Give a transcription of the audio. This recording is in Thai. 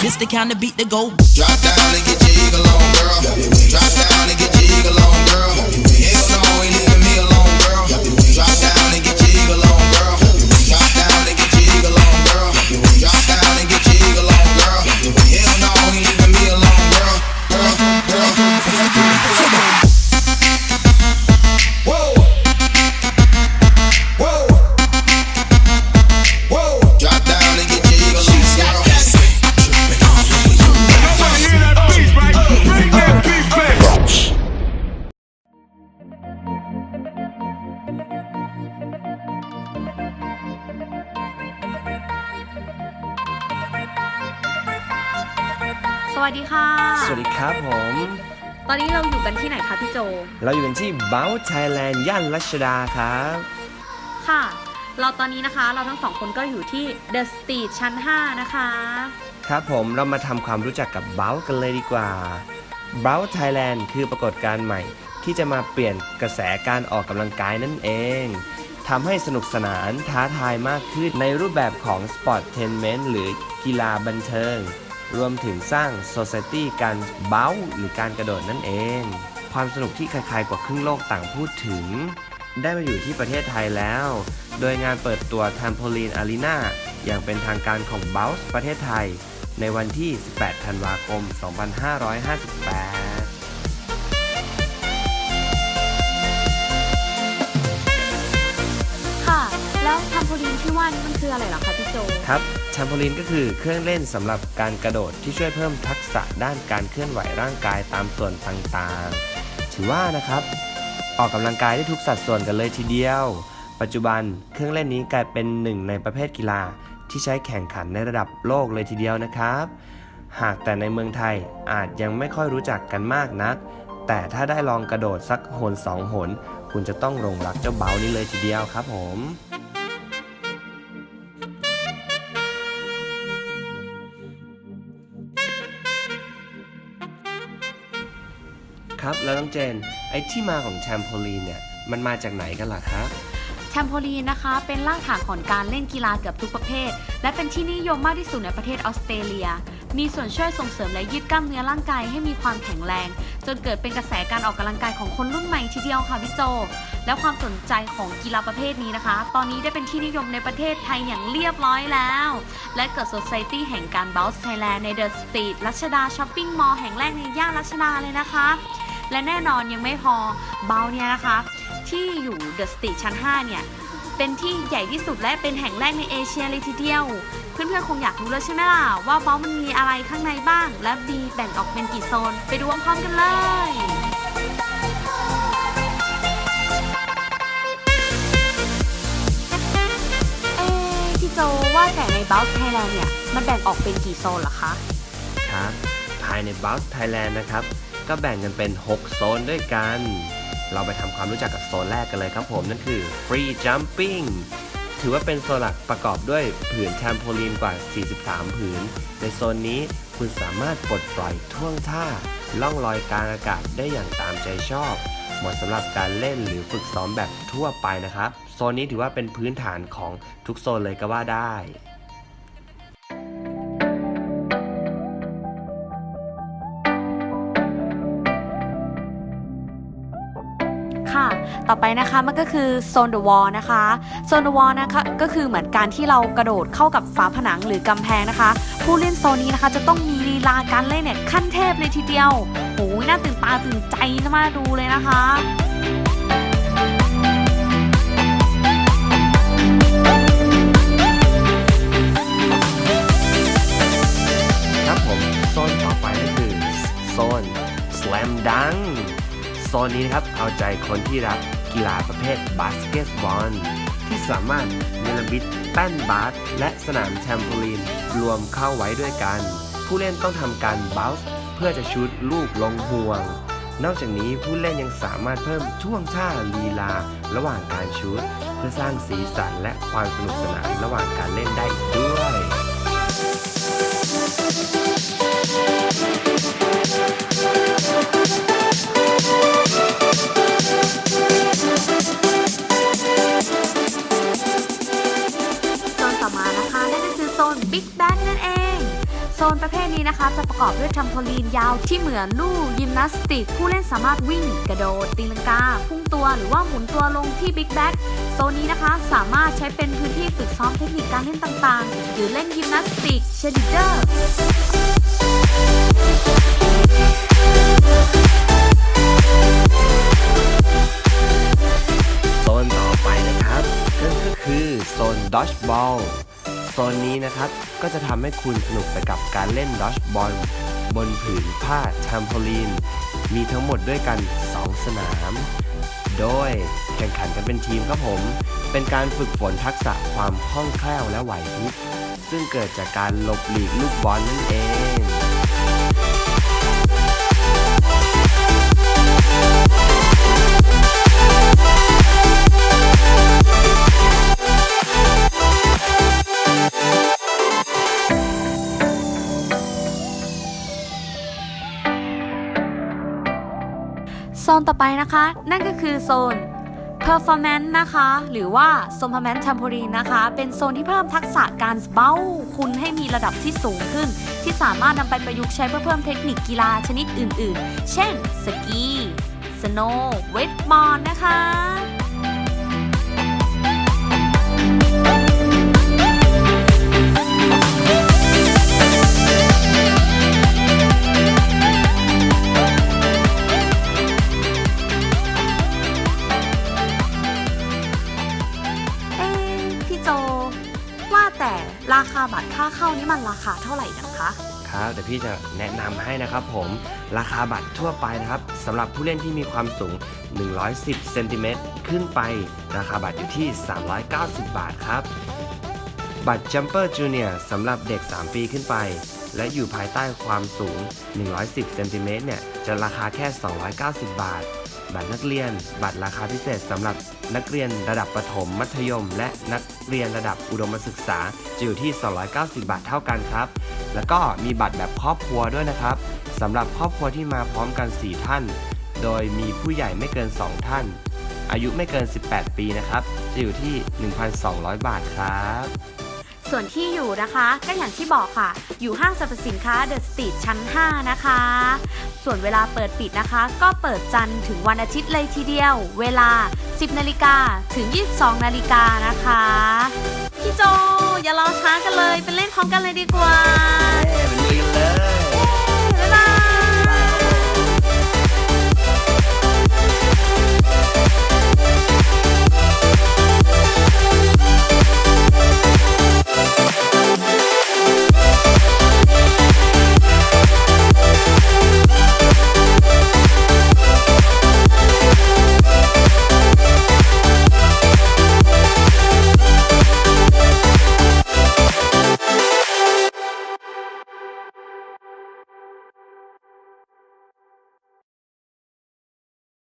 This the kind of beat that go. Drop down and get your on, girl. Drop down and get your on, girl. ดีครับผม ตอนนี้เราอยู่กันที่ไหนคะพี่โจ เราอยู่กันที่ b o u t Thailand ย่านรัชดาครับ ค่ะ เราตอนนี้นะคะเราทั้งสองคนก็อยู่ที่ The Street ชั้น 5 นะคะ ครับผมเรามาทำความรู้จักกับ b o u t กันเลยดีกว่า b o u t Thailand คือปรากฏการณ์ใหม่ ที่จะมาเปลี่ยนกระแสการออกกำลังกายนั่นเองทำให้สนุกสนานท้าทายมากขึ้นในรูปแบบของ Sportainment หรือกีฬาบันเทิง รวมถึงสร้าง Society การเบ้าหรือการกระโดดนั่นเอง ความสนุกที่ใครๆกว่าครึ่งโลกต่างพูดถึง ได้มาอยู่ที่ประเทศไทยแล้ว โดยงานเปิดตัว Trampoline Arena อย่างเป็นทางการของ b o u n c e ประเทศไทย ในวันที่ 18 ธันวาคม 2558านมันคืออะไรเหรอคะพี่โจครับแทมโพลีนก็คือเครื่องเล่นสำหรับการกระโดดที่ช่วยเพิ่มทักษะด้านการเคลื่อนไหวร่างกายตามส่วนต่างๆ ถือว่านะครับออกกำลังกายได้ทุกสัดส่วนกันเลยทีเดียว ปัจจุบันเครื่องเล่นนี้กลายเป็นหนึ่งในประเภทกีฬาที่ใช้แข่งขันในระดับโลกเลยทีเดียวนะครับ หากแต่ในเมืองไทยอาจยังไม่ค่อยรู้จักกันมากนัก แต่ถ้าได้ลองกระโดดสักหนสองหน คุณจะต้องหลงรักเจ้าเบานี้เลยทีเดียวครับผม ครับ แล้วน้องเจน ไอ้ที่มาของแชมโพลีนเนี่ย มันมาจากไหนกันล่ะครับ แชมโพลีนนะคะ เป็นรากฐานของการเล่นกีฬาเกือบทุกประเภท และเป็นที่นิยมมากที่สุดในประเทศออสเตรเลีย มีส่วนช่วยส่งเสริมและยืดกล้ามเนื้อร่างกายให้มีความแข็งแรง จนเกิดเป็นกระแสการออกกำลังกายของคนรุ่นใหม่ทีเดียวค่ะพี่โจ และความสนใจของกีฬาประเภทนี้นะคะ ตอนนี้ได้เป็นที่นิยมในประเทศไทยอย่างเรียบร้อยแล้ว และเกิด Society แห่งการ Bounce Thailand ใน The Street รัชดาช้อปปิ้งมอลล์แห่งแรกในย่านรัชดาเลยนะคะ และแน่นอนยังไม่พอเบาเนี่ยนะคะ ที่อยู่ The Street ชั้น 5 เนี่ย เป็นที่ใหญ่ที่สุดและเป็นแห่งแรกในเอเชียเลยทีเดียว เพื่อนๆคงอยากรู้แล้วใช่ไหมล่ะ ว่าเบามันมีอะไรข้างในบ้าง และมีแบ่งออกเป็นกี่โซน ไปดูพร้อมๆกันเลยเอ๊ะพี่โจว่าแต่ในเบลส์ไทยแลนด์เนี่ย มันแบ่งออกเป็นกี่โซนเหรอคะ ครับ ภายใน b o u n c e Thailand นะครับ ก็แบ่งกันเป็น 6 โซนด้วยกัน เราไปทำความรู้จักกับโซนแรกกันเลยครับผม นั่นคือ Free Jumping ถือว่าเป็นโซนหลักประกอบด้วยผืนแทมโพลีนกว่า 43 ผืน ในโซนนี้คุณสามารถปลดปล่อยท่วงท่า ล่องลอยกลางอากาศได้อย่างตามใจชอบ เหมาะสำหรับการเล่นหรือฝึกซ้อมแบบทั่วไปนะครับ โซนนี้ถือว่าเป็นพื้นฐานของทุกโซนเลยก็ว่าได้ ต่อไปนะคะมันก็คือโซนเดอะวอลนะคะโซนเดอะวอลนะคะก็คือเหมือนการที่เรากระโดดเข้ากับฝาผนังหรือกำแพงนะคะ ผู้เล่นโซนนี้นะคะ จะต้องมีลีลาการเล่นเนี่ยขั้นเทพเลยทีเดียวโอ้ยน่าตื่นตาตื่นใจมาดูเลยนะคะครับผมโซนต่อไปก็คือโซน Slam Dunk โซนนี้นะครับเอาใจคนที่รักกีฬาประเภทบาสเกตบอลที่สามารถเนรมิตแป้นบาสและสนามแทมโพลีนรวมเข้าไว้ด้วยกัน ผู้เล่นต้องทำการบ o ล c e เพื่อจะชุดลูกลงห่วง นอกจากนี้ผู้เล่นยังสามารถเพิ่มท่วงท่าลีลา ระหว่างการชุด เพื่อสร้างสีสันและความสนุกสนานระหว่างการเล่นได้อีกด้วย นประเภทนี้นะคะ จะประกอบด้วยทรัมโพลีนยาวที่เหมือนลู่ยิมนาสติก ผู้เล่นสามารถวิ่ง กระโดดตีลังกา พุ่งตัวหรือว่าหมุนตัวลงที่บิ๊กแบ็กโซนนี้นะคะ สามารถใช้เป็นพื้นที่ฝึกซ้อมเทคนิคการเล่นต่างๆ หรือเล่นยิมนาสติก เชดิเดอร์โซนต่อไปนะครับ นั่นก็คือโซนดอ g บอล นนี้นะครับ ก็จะทำให้คุณสนุกไปกับการเล่นดอ g บอลบนผืนผ้าแทมโพลีน มีทั้งหมดด้วยกัน 2 สนาม โดยแข่งขันกันเป็นทีมครับผม เป็นการฝึกฝนทักษะความคล่องแคล่วและไหวพริบซึ่งเกิดจากการหลบหลีกลูกบอลนั่นเอง นต่อไปนะคะ นั่นก็คือโซน performance นะคะ หรือว่า performance trampoline นะคะ เป็นโซนที่เพิ่มทักษะการเบ้าคุณให้มีระดับที่สูงขึ้น ที่สามารถนำไปประยุกต์ใช้เพื่อเพิ่มเทคนิคกีฬาชนิดอื่น ๆ เช่น สกี สโนว์เวทบอลนะคะาคาเท่าไหร่กันคะ ครับเดี๋ยวพี่จะแนะนำให้นะครับผมราคาบัตรทั่วไปนะครับสำหรับผู้เล่นที่มีความสูง 110เซนติเมตรขึ้นไป ราคาบัตรอยู่ที่ 390 บาทครับ บัตร Jumper Junior สำหรับเด็ก 3 ปีขึ้นไป และอยู่ภายใต้ความสูง 110เซนติเมตรเนี่ย จะราคาแค่ 290 บาท บัตรนักเรียน บัตรราคาพิเศษสำหรับนักเรียนระดับประถมมัธยม และนักเรียนระดับอุดมศึกษาจะอยู่ที่ 290 บาทเท่ากันครับ แล้วก็มีบัตรแบบครอบครัวด้วยนะครับสำหรับครอบครัวที่มาพร้อมกัน 4 ท่าน โดยมีผู้ใหญ่ไม่เกิน 2 ท่าน อายุไม่เกิน 18 ปีนะครับ จะอยู่ที่ 1,200 บาทครับส่วนที่อยู่นะคะก็อย่างที่บอกค่ะ อยู่ห้างสรรพสินค้าเดอะสตรีทชั้น 5 นะคะ ส่วนเวลาเปิดปิดนะคะ ก็เปิดจันทร์ถึงวันอาทิตย์เลยทีเดียว เวลา 10นาฬิกาถึง 22นาฬิกานะคะ พี่โจ อย่ารอช้ากันเลย ไปเล่นพร้อมกันเลยดีกว่า